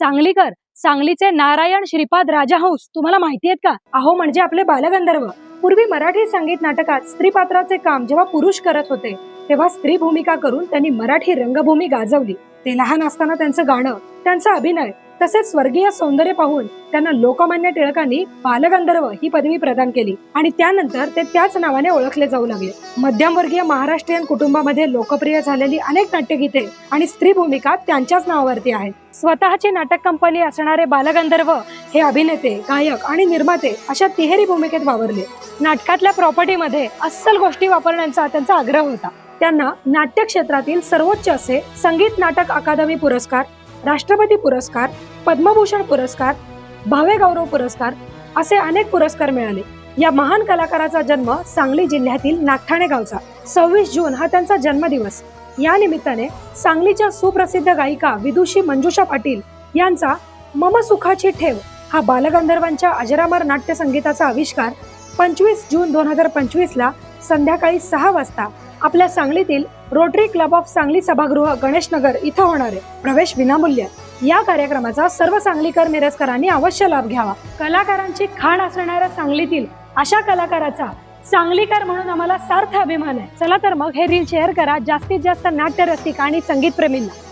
सांगलीकर सांगलीचे नारायण श्रीपाद राजाहंस तुम्हाला माहिती आहेत का? अहो म्हणजे आपले बालगंधर्व. पूर्वी मराठी संगीत नाटकात स्त्री पात्राचे काम जेव्हा पुरुष करत होते तेव्हा स्त्री भूमिका करून त्यांनी मराठी रंगभूमी गाजवली. ते लहान असताना त्यांचं गाणं त्यांचा अभिनय तसेच स्वर्गीय सौंदर्य पाहून त्यांना लोकमान्य टिळकांनी बालगंधर्व ही पदवी प्रदान केली. आणि त्यानंतर ते त्याच नावाने ओळखले जाऊ लागले. मध्यमवर्गीय महाराष्ट्रीयन कुटुंबामध्ये लोकप्रिय झालेली अनेक नाट्यगीते आणि स्त्री भूमिका त्यांच्याच नावावरती आहेत. स्वतःची नाटक कंपनी असणारे बालगंधर्व हे अभिनेते गायक आणि निर्माते अशा तिहेरी भूमिकेत वावरले. नाटकातल्या प्रॉपर्टीमध्ये अस्सल गोष्टी वापरण्याचा त्यांचा आग्रह होता. त्यांना नाट्य क्षेत्रातील सर्वोच्च असे संगीत नाटक अकादमी पुरस्कार राष्ट्रपती पुरस्कार पद्मभूषण पुरस्कार भावे गौरव पुरस्कार असे अनेक पुरस्कार मिळाले. या महान कलाकाराचा जन्म सांगली जिल्ह्यातील नागठाणे गावचा. सव्वीस जून हा त्यांचा जन्मदिवस. या निमित्ताने सांगलीच्या सुप्रसिद्ध गायिका विदुषी मंजुषा पाटील यांचा मम सुखाची ठेव हा बालगंधर्वांच्या अजरामर नाट्य संगीताचा आविष्कार पंचवीस जून दोन हजार पंचवीस ला संध्याकाळी सहा वाजता आपल्या सांगलीतील रोटरी क्लब ऑफ सांगली सभागृह गणेशनगर इथं होणार आहे. प्रवेश विनामूल्य. या कार्यक्रमाचा सर्व सांगलीकर मिरजकरांनी अवश्य लाभ घ्यावा. कलाकारांची खाण असणाऱ्या सांगलीतील अशा कलाकाराचा सांगलीकर म्हणून आम्हाला सार्थ अभिमान आहे. चला तर मग हे रील शेअर करा. जास्तीत जास्त नाट्यरसिक आणि संगीत प्रेमींना